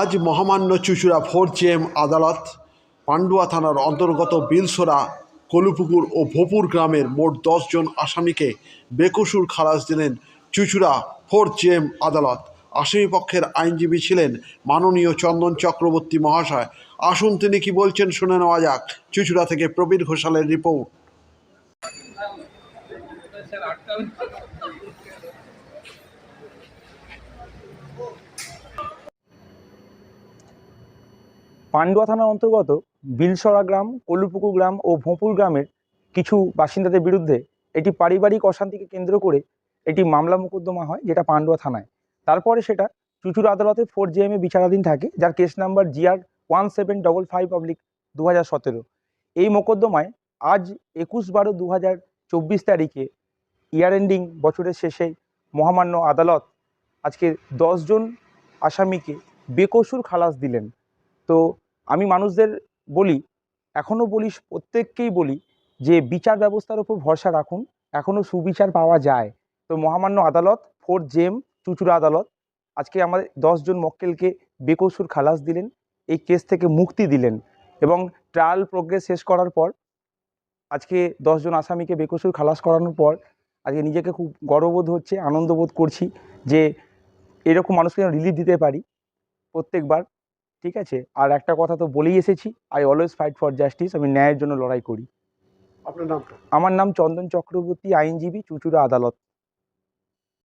আজ মহামান্য Chuchura four JM আদালত পান্ডুয়া থানার অন্তর্গত বিলসোরা, কলুপুকুর ও ভোপুর গ্রামের মোট জন আসামিকে বেকসুর খালাস দিলেন চুচুড়া ফোর জেএম আদালত। আসামি পক্ষের আইনজীবী ছিলেন মাননীয় চন্দন চক্রবর্তী মহাশয়। আসুন তিনি কি বলছেন শুনে নেওয়া যাক। চুচুড়া থেকে প্রবীর ঘোষালের রিপোর্ট। পান্ডুয়া থানার অন্তর্গত বিলসরা গ্রাম কলুপুকুর গ্রাম ও ভোঁপুর গ্রামের কিছু বাসিন্দাদের বিরুদ্ধে এটি পারিবারিক অশান্তিকে কেন্দ্র করে এটি মামলা মোকদ্দমা হয় যেটা পান্ডুয়া থানায়। তারপরে সেটা চুচুর আদালতে ফোর জিএমএ বিচারাধীন থাকে, যার case number GR one seven double five public দু হাজার সতেরো। এই মোকদ্দমায় আজ একুশ বারো দু তারিখে ইয়ার এন্ডিং বছরের শেষে মহামান্য আদালত আজকে দশজন আসামিকে বেকসুর খালাস দিলেন। তো আমি মানুষদের বলি এখনও বলি, প্রত্যেককেই বলি যে বিচার ব্যবস্থার উপর ভরসা রাখুন। এখনও সুবিচার পাওয়া যায়। তো মহামান্য আদালত, ফোর জেম, চুচুড়া আদালত, আজকে আমাদের দশজন মক্কেলকে বেকসুর খালাস দিলেন, এই কেস থেকে মুক্তি দিলেন এবং ট্রায়াল প্রোগ্রেস শেষ করার পর, আজকে দশজন আসামিকে বেকসুর খালাস করানোর পর, আজকে নিজেকে খুব গর্ববোধ হচ্ছে, আনন্দবোধ করছি যে এরকম মানুষকে যেন রিলিফ দিতে পারি প্রত্যেকবার। ঠিক আছে? আর একটা কথা তো বলেই এসেছি I always fight for justice আমি ন্যায়ের জন্য লড়াই করি। আপনার নামটা? আমার নাম চন্দন চক্রবর্তী আইনজীবী চুচুড়া আদালত।